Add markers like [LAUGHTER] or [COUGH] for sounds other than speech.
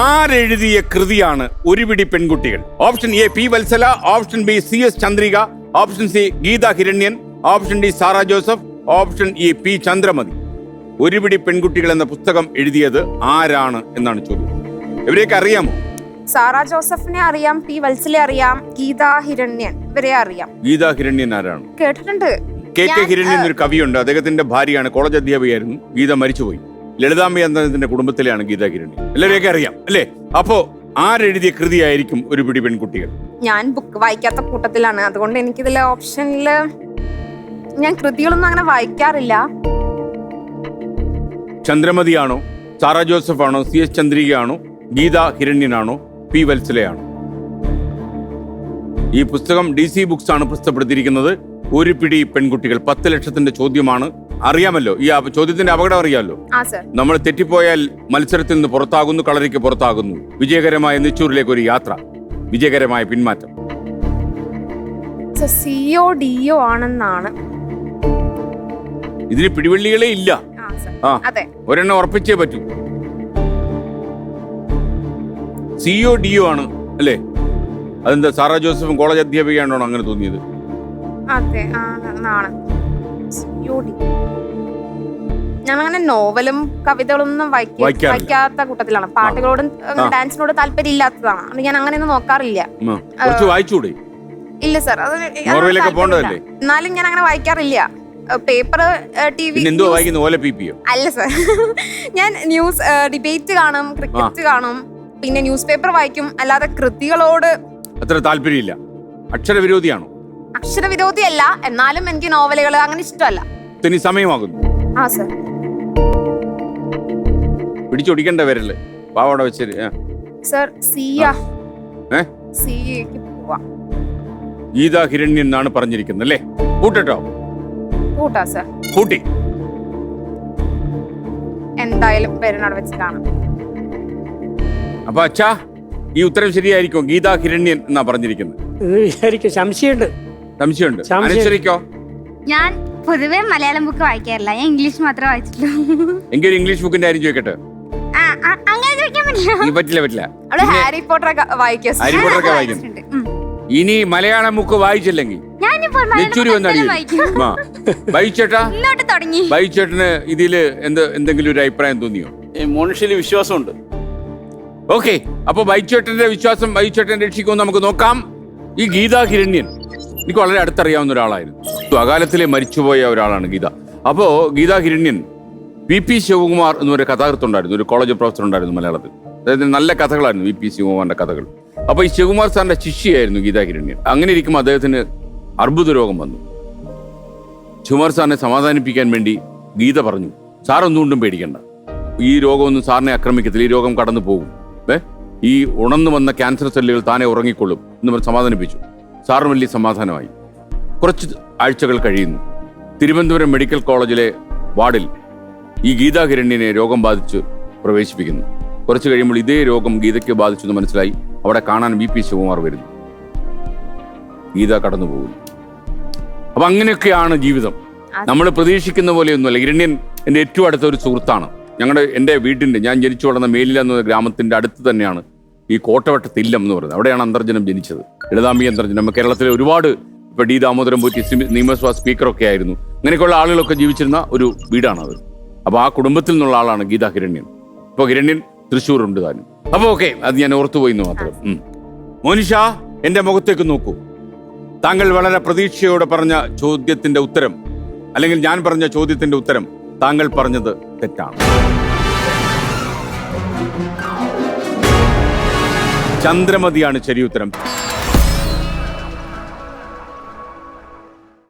ആരെഴുതിയ കൃതിയാണ് ഒരുപിടി പെൺകുട്ടികൾ. Option A P Vatsala option B C S Chandrika option C Geetha Hiranyan option D Sara Joseph option E P Chandramathi. ഒരുപിടി പെൺകുട്ടികൾ എന്ന പുസ്തകം എഴുതിയത് ആരാണ് എന്നാണ് ചോദ്യം. ഇവരെയൊക്കെ അറിയാമോ? സാറ ജോസഫിനെ അറിയാം പി വത്സലെ അറിയാം ഗീത ഹിരണ്യൻ ഇവരെ അറിയാം. ഗീത ഹിരണ്യൻ ആരാണ്? കേട്ടിട്ടുണ്ട്. കെ കെ ഹിരണ്യൻ ഒരു കവിയുണ്ട്. അദ്ദേഹത്തിന്റെ ഭാര്യയാണ് കോളേജ് അധ്യാപികയായിരുന്നു. ഗീത മരിച്ചുപോയി. ലളിതാംബ എന്നതിന്റെ കുടുംബത്തിലെയാണ് ഗീതാ കിരണി എല്ലാവരെയൊക്കെ അറിയാം അല്ലേ? അപ്പോ ആരെഴുതിയ കൃതിയായിരിക്കും ഒരു പിടി പെൺകുട്ടികൾ? ഞാൻ ബുക്ക് വായിക്കാത്ത കൂട്ടത്തിലാണ്. അതുകൊണ്ട് എനിക്കിതിലെ ഓപ്ഷനിൽ ഞാൻ കൃതികളൊന്നും അങ്ങനെ വായിക്കാറില്ല. ചന്ദ്രമതിയാണോ സാറ ജോസഫ് ആണോ സി എസ് ചന്ദ്രികയാണോ ഗീതാ ഹിരണ്യനാണോ പി വത്സലയാണോ? ഈ പുസ്തകം ഡി സി ബുക്സ് ആണ് പ്രസിദ്ധപ്പെടുത്തിയിരിക്കുന്നത്. ഒരു പിടി പെൺകുട്ടികൾ പത്ത് ലക്ഷത്തിന്റെ ചോദ്യമാണ്. അറിയാമല്ലോ. ഈ ചോദ്യത്തിന്റെ അപകടം അറിയാമല്ലോ. നമ്മൾ തെറ്റിപ്പോയാൽ മത്സരത്തിൽ നിന്ന് പുറത്താകുന്നു കളരിക്ക് പുറത്താകുന്നു. വിജയകരമായ നെച്ചൂരിലേക്ക് ഒരു യാത്ര. വിജയകരമായ പിന്മാറ്റം. സിഒ ഡിഒ ആണെന്നാണ്. ഇതിന് പിടിവള്ളികളേ ഇല്ല. ആ ഒരെണ്ണം ഉറപ്പിച്ചേ പറ്റൂ. സിഒ ഡിഒ ആണ് അല്ലേ? അതെന്താ സാറാ ജോസഫും കോളേജ് അധ്യാപികയാണോ അങ്ങനെ തോന്നിയത്? അതെ ആണ്. സിഒ ഞാൻ ഞാനങ്ങനെ നോവലും കവിതകളൊന്നും. വായിക്കാത്ത കൂട്ടത്തിലാണ്. പാട്ടുകളോടും ഡാൻസിനോടും താല്പര്യം ഇല്ലാത്തതാണ് ഞാൻ ഞാൻ അങ്ങനെയൊന്നും നോക്കാറില്ല. ഇല്ല സർ അത്? എന്നാലും ഞാൻ അങ്ങനെ വായിക്കാറില്ല. പേപ്പർ ടി വി അല്ല സർ [LAUGHS] ഞാൻ ന്യൂസ് ഡിബേറ്റ് കാണും ക്രിക്കറ്റ് കാണും. പിന്നെ ന്യൂസ് പേപ്പർ വായിക്കും. അല്ലാതെ കൃതികളോട് അത്ര താല്പര്യമില്ല. അക്ഷരവിരോധിയാണോ? അക്ഷരവിരോധിയല്ല എന്നാലും എനിക്ക് നോവലുകൾ അങ്ങനെ ഇഷ്ടമല്ല. ഇനി സമയമാകുന്നു. ആ സർ. പിടിച്ചൊടിക്കണ്ട വരല്ലേ പാവട വെച്ചേര് സർ സിയ ഏ? സിക്ക് പോവാം. ഗീത ഹിരണ്യൻ എന്നാണ് പറഞ്ഞിരിക്കുന്നത് അല്ലേ? കൂട്ടട്ടോ. കൂട്ടാ സർ. കൂട്ടി. എന്തായാലും വരുന്നവിടെ വെച്ച് കാണാം. അപ്പൊ അച്ഛാ ഈ ഉത്തരം ശരിയായിരിക്കും ഗീതാ ഹിരണ്യൻ എന്നാ പറഞ്ഞിരിക്കുന്നത്. സംശയമുണ്ട്. സംശയമുണ്ട് സംശയം. അനുസരിക്കോ ഞാൻ പൊതുവെ മലയാളം ബുക്ക് വായിക്കാറില്ല. ഞാൻ ഇംഗ്ലീഷ് മാത്രമേ വായിച്ചിട്ടുള്ളൂ. എങ്കിൽ ഇംഗ്ലീഷ് ബുക്കിന്റെ കാര്യം ചോദിക്കട്ടെ? ആ, ആ, അങ്ങനെ ചോദിക്കാൻ പറ്റില്ല. ഈ പറ്റില്ല പറ്റില്ല. അവിടെ ഹാരി പോട്ടർ വായിക്കുക ഹാരി വായിച്ചിട്ടുണ്ട്. ഉം. ഇനി മലയാളം ബുക്ക് വായിച്ചില്ലെങ്കിൽ ഞാനിപ്പോൾ മലയാളം നെച്ചൂരി വായിക്കും. ആ ബൈച്ചേട്ടാ ഇന്നോട്ട് തുടങ്ങി. ബൈച്ചേട്ടന് ഇതിൽ എന്ത് എന്തെങ്കിലും ഒരു അഭിപ്രായം തോന്നിയോ? ഈ മോണിഷിൽ വിശ്വാസമുണ്ട്. ഓക്കെ അപ്പൊ ബൈച്ചേട്ടന്റെ വിശ്വാസം ബൈച്ചേട്ടൻ രക്ഷിക്കുമെന്ന് നമുക്ക് നോക്കാം. ഈ ഗീതാ ഹിരണ്യൻ. എനിക്ക് വളരെ അടുത്തറിയാവുന്ന ഒരാളായിരുന്നു. അകാലത്തിലെ മരിച്ചുപോയ ഒരാളാണ് ഗീത. അപ്പോ ഗീത ഹിരണ്യൻ വി പി ശിവകുമാർ എന്നൊരു കഥാകൃത്ത് ഉണ്ടായിരുന്നു ഒരു കോളേജ് പ്രൊഫസർ ഉണ്ടായിരുന്നു മലയാളത്തിൽ. അതായത് നല്ല കഥകളായിരുന്നു വി പി ശിവകുമാറിന്റെ കഥകൾ. അപ്പൊ ഈ ശിവകുമാർ സാറിന്റെ ശിഷ്യയായിരുന്നു ഗീത ഹിരണ്യൻ. അങ്ങനെ ഇരിക്കുമ്പോൾ അദ്ദേഹത്തിന് അർബുദ രോഗം വന്നു. ശിവകുമാർ സാറിനെ സമാധാനിപ്പിക്കാൻ വേണ്ടി ഗീത പറഞ്ഞു സാർ ഒന്നുകൊണ്ടും പേടിക്കണ്ട. ഈ രോഗമൊന്നും സാറിനെ ആക്രമിക്കത്തില്ല ഈ രോഗം കടന്നു പോകും. ഏ? ഈ ഉണർന്നു വന്ന ക്യാൻസർ സെല്ലുകൾ താനെ ഉറങ്ങിക്കൊള്ളും എന്ന് സമാധാനിപ്പിച്ചു. സാറിന് വലിയ സമാധാനമായി. കുറച്ച് ആഴ്ചകൾ കഴിയുന്നു. തിരുവനന്തപുരം മെഡിക്കൽ കോളേജിലെ വാർഡിൽ ഈ ഗീതാ ഹിരണ്യനെ രോഗം ബാധിച്ച് പ്രവേശിപ്പിക്കുന്നു. കുറച്ച് കഴിയുമ്പോൾ ഇതേ രോഗം ഗീതയ്ക്ക് ബാധിച്ചു എന്ന് മനസ്സിലായി. അവിടെ കാണാൻ വി പി ശിവകുമാർ വരുന്നു. ഗീത കടന്നു പോകുന്നു. അപ്പൊ അങ്ങനെയൊക്കെയാണ് ജീവിതം. നമ്മൾ പ്രതീക്ഷിക്കുന്ന പോലെയൊന്നുമല്ല. ഹിരണ്യൻ എന്റെ ഏറ്റവും അടുത്ത ഒരു സുഹൃത്താണ്. ഞങ്ങളുടെ എന്റെ വീട്ടിന്റെ ഞാൻ ജനിച്ചു വളർന്ന മേലില എന്ന ഗ്രാമത്തിന്റെ അടുത്ത് തന്നെയാണ് ഈ കോട്ടവട്ട തില്ലം എന്ന് പറയുന്നത്. അവിടെയാണ് അന്തർജനം ജനിച്ചത്. ലളിതാംബി അന്തർജനം കേരളത്തിലെ ഒരുപാട് ഇപ്പൊ ഡി ദാമോദരം പോറ്റി നിയമസഭാ സ്പീക്കറൊക്കെ ആയിരുന്നു. അങ്ങനെയൊക്കെയുള്ള ആളുകളൊക്കെ ജീവിച്ചിരുന്ന ഒരു വീടാണത്. അപ്പൊ ആ കുടുംബത്തിൽ നിന്നുള്ള ആളാണ് ഗീത ഹിരണ്യൻ. ഇപ്പൊ ഹിരണ്യൻ തൃശ്ശൂർ ഉണ്ട് താനും. അപ്പൊ ഓക്കെ അത് ഞാൻ ഓർത്തുപോയി എന്ന് മാത്രം. മോനിഷ എന്റെ മുഖത്തേക്ക് നോക്കൂ. താങ്കൾ വളരെ പ്രതീക്ഷയോടെ പറഞ്ഞ ചോദ്യത്തിന്റെ ഉത്തരം അല്ലെങ്കിൽ ഞാൻ പറഞ്ഞ ചോദ്യത്തിന്റെ ഉത്തരം താങ്കൾ പറഞ്ഞത് തെറ്റാണ്. ചന്ദ്രമതിയാണ് ശരിയുത്തരം